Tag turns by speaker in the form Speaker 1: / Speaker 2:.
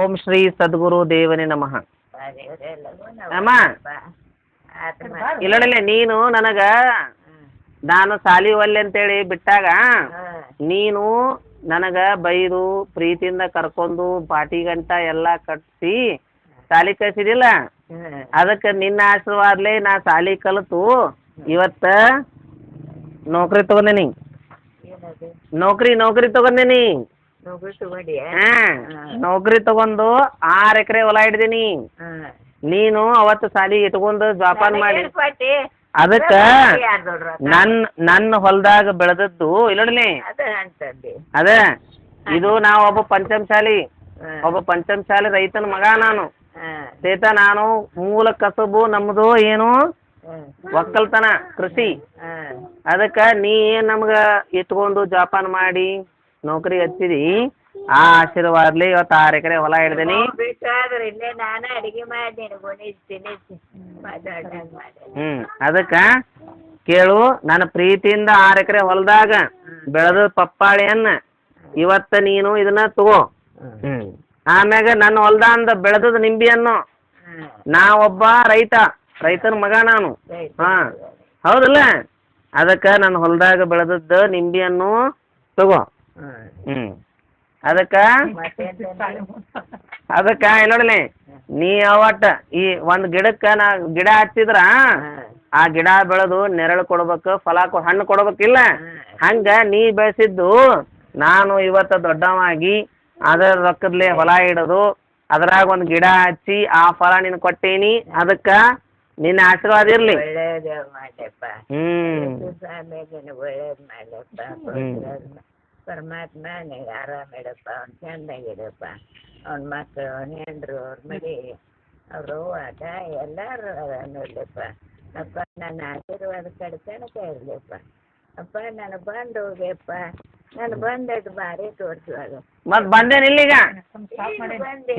Speaker 1: ಓಂ ಶ್ರೀ ಸದ್ಗುರು ದೇವನೇ ನಮಃ. ಅಮ್ಮ ಇಲ್ಲಡಲೆ ನೀನು ನನಗ ನಾನು ಸಾಲಿ ಒಲ್ಲೆ ಅಂತೇಳಿ ಬಿಟ್ಟಾಗ ನೀನು ನನಗ ಬೈದು ಪ್ರೀತಿಯಿಂದ ಕರ್ಕೊಂಡು ಪಾಟಿ ಗಂಟ ಎಲ್ಲ ಕಟ್ಸಿ ಸಾಲಿ ಕಳ್ಸಿದಿಲ್ಲ ಅದಕ್ಕೆ ನಿನ್ನ ಆಶೀರ್ವಾದ್ಲೆ ನಾ ಸಾಲಿ ಕಲಿತು ಇವತ್ತ ನೌಕರಿ ತಗೊಂಡೇನಿ. ನೌಕರಿ ನೌಕರಿ ತಗೊಂಡೇನಿ. ಹಾ ನೌಕರಿ ತಗೊಂಡು ಆರ್ ಎಕರೆ ಹೊಲ ಹಿಡ್ದೀನಿ ನೀನು ಅವತ್ತು ಸಾಲಿ ಇಟ್ಕೊಂಡು ಜೋಪಾನ ಮಾಡಿ. ಅದಕ್ಕ ನನ್ನ ನನ್ನ ಹೊಲದಾಗ ಬೆಳೆದದ್ದು ಇಲ್ಲಡ್ಲಿ. ಅದ ಇದು ನಾವು ಒಬ್ಬ ಪಂಚಮಶಾಲಿ ಒಬ್ಬ ಪಂಚಮಶಾಲಿ ರೈತನ ಮಗ ನಾನು. ಸೇತ ನಾನು ಮೂಲ ಕಸಬು ನಮ್ಮದು ಏನು? ಒಕ್ಕಲ್ತನ ಕೃಷಿ. ಅದಕ್ಕ ನೀ ಏನ್ ನಮ್ಗ ಇಟ್ಕೊಂಡು ಜೋಪಾನ ಮಾಡಿ? ನೌಕರಿ ಹಚ್ಚಿದಿ? ಆ ಆಶೀರ್ವಾದ್ಲಿ ಇವತ್ತು ಆರು ಎಕರೆ ಹೊಲ ಹಿಡ್ದೀನಿ
Speaker 2: ಬೇಕಾದ್ರೆ ಇಲ್ಲೇ ನಾನೇ ಅಡಿಗೆ
Speaker 1: ಹ್ಮ್ ಅದಕ್ಕ ಕೇಳು ನನ್ನ ಪ್ರೀತಿಯಿಂದ ಆರು ಎಕರೆ ಹೊಲದಾಗ ಬೆಳೆದ ಪಪ್ಪಾಳಿಯನ್ನ ಇವತ್ತ ನೀನು ಇದನ್ನ ತಗೋ. ಹ್ಮ್. ಆಮ್ಯಾಗ ನನ್ನ ಹೊಲ್ದಾಂದ ಬೆಳೆದದ ನಿಂಬಿಯನ್ನು ನಾ ಒಬ್ಬ ರೈತ ರೈತನ ಮಗ ನಾನು.
Speaker 2: ಹಾಂ
Speaker 1: ಹಾ ಹೌದಲ್ಲ? ಅದಕ್ಕ ನನ್ನ ಹೊಲದಾಗ ಬೆಳೆದದ್ದು ನಿಂಬಿಯನ್ನು ತಗೋ.
Speaker 2: ಹಾಂ
Speaker 1: ಹ್ಮ್. ಅದಕ್ಕ? ಅದಕ್ಕ ನೋಡಲಿ? ನೀ ಅವಟ್ಟ ಈ ಒಂದ್ ಗಿಡಕ್ಕ ನಾ ಗಿಡ ಹಚ್ಚಿದ್ರ ಆ ಗಿಡ ಬೆಳೆದು ನೆರಳು ಕೊಡ್ಬೇಕು ಫಲ ಕೊ ಹಣ್ಣು ಕೊಡ್ಬೇಕಿಲ್ಲ ಹಂಗ ನೀ ಬೆಳೆಸಿದ್ದು ನಾನು ಇವತ್ತು ದೊಡ್ಡವಾಗಿ ಅದರ ರೊಕ್ಕದ್ಲೆ ಹೊಲ ಇಡೋದು ಅದ್ರಾಗ ಒಂದು ಗಿಡ ಹಚ್ಚಿ ಆ ಫಲ ನಿನ್ ಕೊಟ್ಟೇನಿ ಅದಕ್ಕ ನಿನ್ನ ಆಶೀರ್ವಾದ ಇರ್ಲಿ.
Speaker 2: ಒಳ್ಳೇದು ಪರಮಾತ್ಮ ಇಡಪ್ಪ ಅವ್ನು ಚೆಂದಾಗಿಡಪ್ಪ ಅವ್ನ ಮಕ್ಕಳು ಅವ್ನ ಹೆಂಡ್ರು ಅವ್ರ ಮಡಿ ಅವರು ಆಟ ಎಲ್ಲರೂ ನೋಡಲಿಪ್ಪ. ಅಪ್ಪ ನನ್ನ ಆಶೀರ್ವಾದ ಕಡ್ತನಕ ಇರಲಿಪ್ಪ. ಅಪ್ಪ ನಾನು ಬಂದು ಹೋಗ್ಯಪ್ಪ. ನಾನು ಬಂದದ್ದು ಭಾರಿ ತೋರಿಸುವಾಗ
Speaker 1: ಬಂದೇನಿಲ್ಲ ಈಗ
Speaker 2: ಬಂದೆ.